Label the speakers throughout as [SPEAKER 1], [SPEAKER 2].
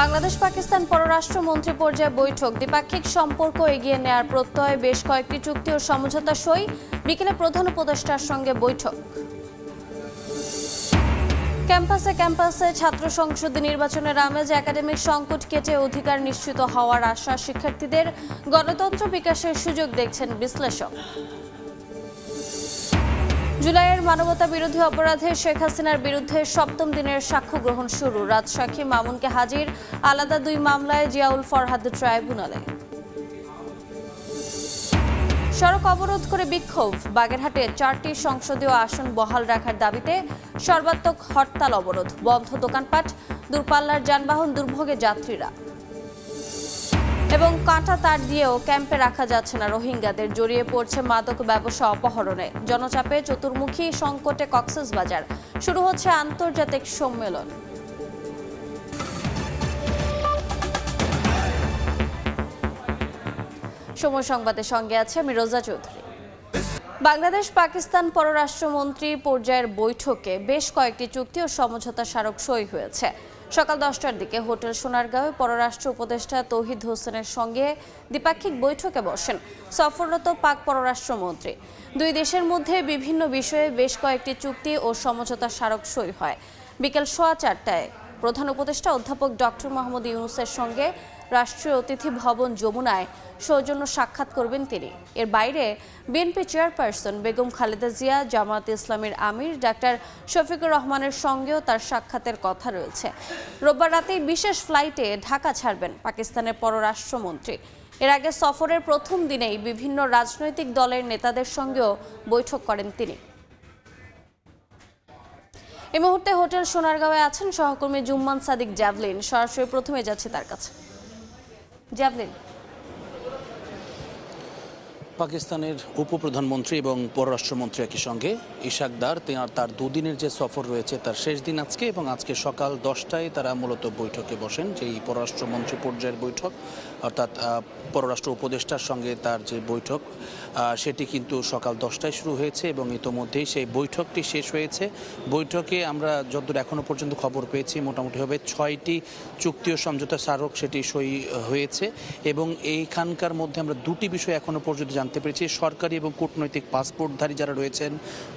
[SPEAKER 1] বাংলাদেশ পাকিস্তান পররাষ্ট্রমন্ত্রী পর্যায়ে বৈঠক। দ্বিপাক্ষিক সম্পর্ক এগিয়ে নেয়ার প্রত্যয় বেশ কয়েকটি চুক্তি ও সমঝোতা সই বিকেলে প্রধান উপদেষ্টার সঙ্গে বৈঠক। ক্যাম্পাসে ক্যাম্পাসে ছাত্র সংসদ নির্বাচনের আমেজ একাডেমিক সংকট কেটে অধিকার নিশ্চিত হওয়ার আশা শিক্ষার্থীদের। গণতন্ত্র বিকাশের সুযোগ দেখছেন বিশ্লেষক। জুলাইয়ের মানবতা বিরোধী অপরাধে শেখ হাসিনার বিরুদ্ধে সপ্তম দিনের সাক্ষ্য গ্রহণ শুরু। রাজসাক্ষী মামুনকে হাজির আলাদা দুই মামলায় জিয়াউল ফরহাদ ট্রাইব্যুনালে। সড়ক অবরোধ করে বিক্ষোভ। বাগেরহাটে চারটি সংসদীয় আসন বহাল রাখার দাবিতে সর্বাত্মক হরতাল অবরোধ। বন্ধ দোকানপাট, দূরপাল্লার যানবাহন, দুর্ভোগে যাত্রীরা। এবং কাঁটা তার দিয়েও ক্যাম্পে রাখা যাচ্ছে না রোহিঙ্গাদের। জড়িয়ে পড়ছে মাদক ব্যবসা অপহরণে। জনচাপে চতুর্মুখী সংকটে কক্সবাজার শুরু হচ্ছে আন্তর্জাতিক সম্মেলন। সময় সংবাদের সঙ্গে আছে আমি রোজা চৌধুরী। বাংলাদেশ পাকিস্তান পররাষ্ট্রমন্ত্রী পর্যায়ের বৈঠকে বেশ কয়েকটি চুক্তি ও সমঝোতা স্মারক সই হয়েছে। সকাল দশটার দিকে হোটেল সোনারগাঁও পররাষ্ট্র উপদেষ্টা তৌহিদ হোসেনের সঙ্গে দ্বিপাক্ষিক বৈঠকে বসেন সফররত পাক পররাষ্ট্রমন্ত্রী। দুই দেশের মধ্যে বিভিন্ন বিষয়ে বেশ কয়েকটি চুক্তি ও সমঝোতা স্মারক সই হয়। বিকেল সোয়া চারটায় প্রধান উপদেষ্টা অধ্যাপক ডক্টর মোহাম্মদ ইউনুসের সঙ্গে রাষ্ট্রীয় অতিথি ভবন যমুনায় সৌজন্য সাক্ষাৎ করবেন তিনি। এর বাইরে বিএনপি চেয়ারপারসন বেগম খালেদা জিয়া, জামায়াত ইসলামের আমির ডাক্তার শফিকুর রহমানের সঙ্গেও তার সাক্ষাতের কথা রয়েছে। রোববার রাতেই বিশেষ ফ্লাইটে ঢাকা ছাড়বেন পাকিস্তানের পররাষ্ট্রমন্ত্রী। এর আগে সফরের প্রথম দিনেই বিভিন্ন রাজনৈতিক দলের নেতাদের সঙ্গেও বৈঠক করেন তিনি। এই মুহূর্তে হোটেল সোনারগাঁওয়ে আছেন সহকর্মী জুম্মান সাদিক জ্যাভলিন। সরাসরি প্রথমে যাচ্ছে তার কাছে। জ্যাভলিন
[SPEAKER 2] পাকিস্তানের উপপ্রধানমন্ত্রী এবং পররাষ্ট্রমন্ত্রী একই সঙ্গে, ইশাকদার তার দুদিনের যে সফর রয়েছে তার শেষ দিন আজকে এবং আজকে সকাল দশটায় তারা মূলত বৈঠকে বসেন। যেই পররাষ্ট্রমন্ত্রী পর্যায়ের বৈঠক, অর্থাৎ পররাষ্ট্র উপদেষ্টার সঙ্গে তার যে বৈঠক সেটি কিন্তু সকাল দশটায় শুরু হয়েছে এবং ইতোমধ্যেই সেই বৈঠকটি শেষ হয়েছে। বৈঠকে আমরা যতদূর এখনও পর্যন্ত খবর পেয়েছি মোটামুটিভাবে ছয়টি চুক্তি ও সমঝোতা স্মারক সেটি সই হয়েছে এবং এইখানকার মধ্যে আমরা দুটি বিষয় এখনও পর্যন্ত জানতে পেরেছি, সরকারি এবং কূটনৈতিক পাসপোর্টধারী যারা রয়েছেন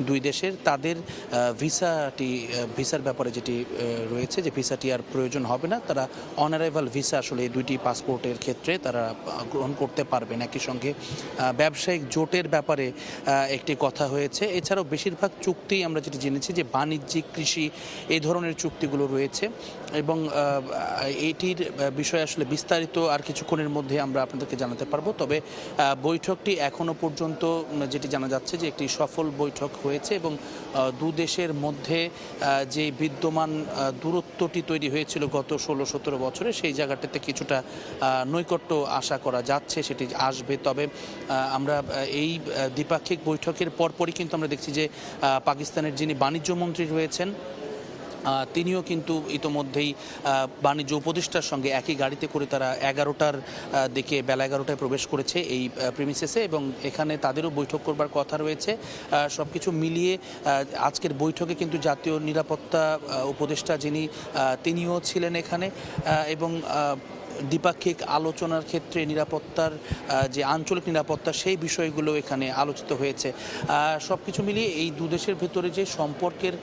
[SPEAKER 2] দুই দেশের, তাদের ভিসাটি ভিসার ব্যাপারে যেটি রয়েছে, যে ভিসাটি আর প্রয়োজন হবে না, তারা অনারাইভাল ভিসা আসলে এই দুইটি পাসপোর্টের ক্ষেত্রে তারা গ্রহণ করতে পারবেন। একই সঙ্গে ব্যবসায়িক জোটের ব্যাপারে একটি কথা হয়েছে। এছাড়াও বেশিরভাগ চুক্তি আমরা যেটি জেনেছি যে বাণিজ্যিক কৃষি, এই ধরনের চুক্তিগুলো রয়েছে এবং এটির বিষয়ে আসলে বিস্তারিত আর কিছুক্ষণের মধ্যে আমরা আপনাদেরকে জানাতে পারব। তবে বৈঠকটি এখনও পর্যন্ত যেটি জানা যাচ্ছে যে একটি সফল বৈঠক হয়েছে এবং দু দেশের মধ্যে যে বিদ্যমান দূরত্বটি তৈরি হয়েছিল গত ষোলো সতেরো বছরে, সেই জায়গাটাতে কিছুটা নৈকট্য আশা করা যাচ্ছে, সেটি আসবে। তবে আমরা এই দ্বিপাক্ষিক বৈঠকের পরপরই কিন্তু আমরা দেখছি যে পাকিস্তানের যিনি বাণিজ্য মন্ত্রী রয়েছেন তিনিও কিন্তু ইতোমধ্যেই বাণিজ্য উপদেষ্টার সঙ্গে একই গাড়িতে করে তারা এগারোটার দিকে, বেলা এগারোটায় প্রবেশ করেছে এই প্রিমিসেসে এবং এখানে তাদেরও বৈঠক করবার কথা রয়েছে। সব কিছু মিলিয়ে আজকের বৈঠকে কিন্তু জাতীয় নিরাপত্তা উপদেষ্টা যিনি তিনিও ছিলেন এখানে। এবং দ্বিপাক্ষিক আলোচনার ক্ষেত্রে নিরাপত্তার যে আঞ্চলিক নিরাপত্তা সেই বিষয়গুলো এখানে আলোচিত হয়েছে। সব কিছু মিলিয়ে এই দু দেশের ভেতরে যে সম্পর্কের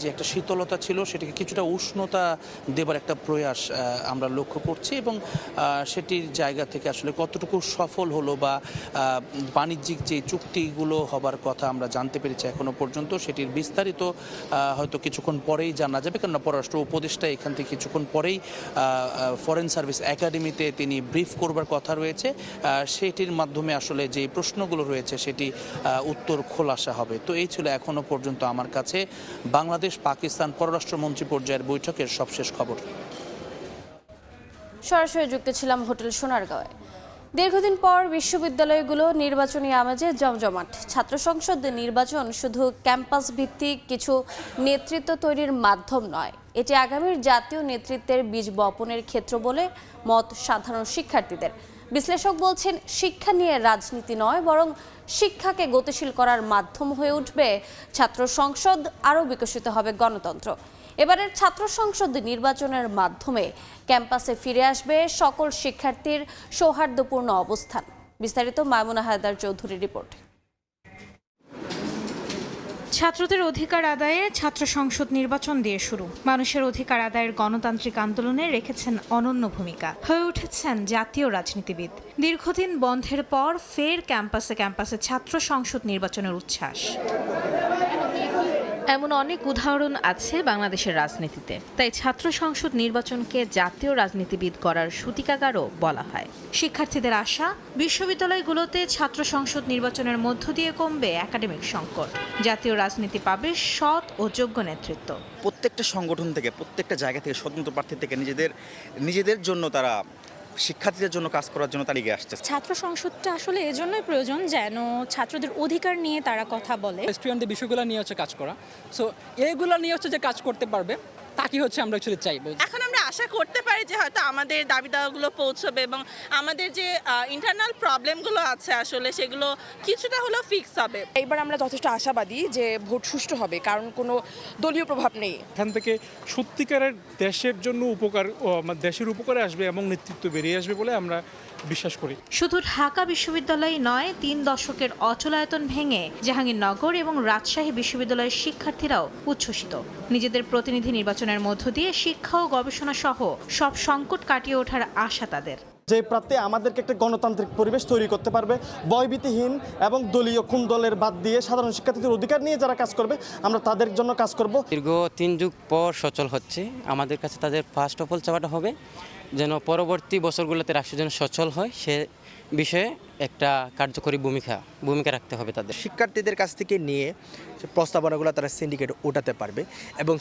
[SPEAKER 2] যে একটা শীতলতা ছিল সেটাকে কিছুটা উষ্ণতা দেবার একটা প্রয়াস আমরা লক্ষ্য করছি এবং সেটির জায়গা থেকে আসলে কতটুকু সফল হলো বা বাণিজ্যিক যে চুক্তিগুলো হবার কথা আমরা জানতে পেরেছি এখনও পর্যন্ত, সেটির বিস্তারিত হয়তো কিছুক্ষণ পরেই জানা যাবে, কেননা পররাষ্ট্র উপদেষ্টা এখান থেকে কিছুক্ষণ পরেই ফরেন সার্ভিস একাডেমিতে তিনি ব্রিফ করবার কথা রয়েছে সেটির মাধ্যমে আসলে যে প্রশ্নগুলো রয়েছে সেটি উত্তর খোলাসা হবে। তো এই ছিল এখনও পর্যন্ত আমার কাছে বাংলাদেশ পাকিস্তান পররাষ্ট্রমন্ত্রী পর্যায়ের বৈঠকের সবশেষ খবর।
[SPEAKER 1] সরাসরি যুক্ত ছিলাম হোটেল সোনারগাঁওয়ে। দীর্ঘদিন পর বিশ্ববিদ্যালয়গুলো নির্বাচনী আমেজে জমজমাট। ছাত্র সংসদ নির্বাচন শুধু ক্যাম্পাস ভিত্তিক কিছু নেতৃত্ব তৈরির মাধ্যম নয়। এটি আগামীর জাতীয় নেতৃত্বের বীজ বপনের ক্ষেত্র বলে মত সাধারণ শিক্ষার্থীদের। বিশ্লেষক বলছেন, শিক্ষা নিয়ে রাজনীতি নয়, বরং শিক্ষাকে গতিশীল করার মাধ্যম হয়ে উঠবে। ছাত্র সংসদ আরও বিকশিত হবে গণতন্ত্র। এবারের ছাত্র সংসদ নির্বাচনের মাধ্যমে ক্যাম্পাসে ফিরে আসবে সকল শিক্ষার্থীর সৌহার্দ্যপূর্ণ অবস্থান। বিস্তারিত মায়মুনা হায়দার চৌধুরী রিপোর্ট।
[SPEAKER 3] ছাত্রদের অধিকার আদায়ে ছাত্র সংসদ নির্বাচন দিয়ে শুরু। মানুষের অধিকার আদায়ের গণতান্ত্রিক আন্দোলনে রেখেছেন অনন্য ভূমিকা। হয়ে উঠেছেন জাতীয় রাজনীতিবিদ। দীর্ঘদিন বন্ধের পর ফের ক্যাম্পাসে ক্যাম্পাসে ছাত্র সংসদ নির্বাচনের উচ্ছ্বাস। এমন অনেক উদাহরণ আছে বাংলাদেশের রাজনীতিতে। তাই ছাত্র সংসদ নির্বাচনকে জাতীয় রাজনীতিবিদ করার সূতিকাগারও বলা হয়। শিক্ষার্থীদের আশা বিশ্ববিদ্যালয়গুলোতে ছাত্র সংসদ নির্বাচনের মধ্য দিয়ে কমবে একাডেমিক সংকট। জাতীয় রাজনীতি পাবে সৎ ও যোগ্য নেতৃত্ব।
[SPEAKER 4] প্রত্যেকটা সংগঠন থেকে প্রত্যেকটা জায়গা থেকে স্বতন্ত্র প্রার্থী থেকে নিজেদের নিজেদের জন্য তারা শিক্ষার্থীদের জন্য কাজ করার জন্য তারা এগিয়ে আসছে।
[SPEAKER 5] ছাত্র সংসদটা আসলে এজন্যই প্রয়োজন যেন ছাত্রদের অধিকার নিয়ে তারা কথা বলে।
[SPEAKER 6] স্টুডেন্টদের বিষয়গুলো নিয়ে হচ্ছে কাজ করা। সো এইগুলো নিয়ে হচ্ছে যে কাজ করতে পারবে তাকে হচ্ছে আমরা অ্যাকচুয়ালি চাইব?
[SPEAKER 7] এখন আমরা আশা করতে পারি যে হয়তো আমাদের দাবি দাওয়াগুলো পৌঁছবে এবং আমাদের যে ইন্টারনাল প্রবলেমগুলো আছে আসলে সেগুলো কিছুটা হলেও ফিক্স হবে।
[SPEAKER 8] এইবার আমরা যথেষ্ট আশাবাদী যে ভোট সুষ্ঠু হবে কারণ কোনো দলীয় প্রভাব নেই।
[SPEAKER 9] এখান থেকে সত্যিকারের দেশের জন্য উপকার দেশের উপকারে আসবে এবং নেতৃত্ব বেরিয়ে আসবে বলে আমরা বিশ্বাস করি।
[SPEAKER 3] শুধু ঢাকা বিশ্ববিদ্যালয় নয়, তিন দশকের অচলায়তন ভেঙে জাহাঙ্গীরনগর এবং রাজশাহী বিশ্ববিদ্যালয়ের শিক্ষার্থীরাও উচ্ছ্বসিত। নিজেদের প্রতিনিধি নির্বাচনের মধ্য দিয়ে শিক্ষা ও গবেষণা সহ সব সংকট কাটিয়ে ওঠার আশা তাদের।
[SPEAKER 10] যে প্রার্থী আমাদেরকে একটা গণতান্ত্রিক পরিবেশ তৈরি করতে পারবে ভয়ভীতিহীন এবং দলীয় কোন দলের বাদ দিয়ে সাধারণ শিক্ষার্থীদের অধিকার নিয়ে যারা কাজ করবে আমরা তাদের জন্য কাজ করব।
[SPEAKER 11] দীর্ঘ তিন যুগ পর সচল হচ্ছে। আমাদের কাছে তাদের ফার্স্ট অফ অল চাওয়াটা হবে যেন পরবর্তী বছরগুলোতে রাষ্ট্র যেন সচল হয় সে বিষয়ে একটা কার্যকরী ভূমিকা ভূমিকা রাখতে হবে তাদের।
[SPEAKER 12] শিক্ষার্থীদের কাছ থেকে নিয়ে সে প্রস্তাবনাগুলো তারা সিন্ডিকেট ওঠাতে পারবে এবং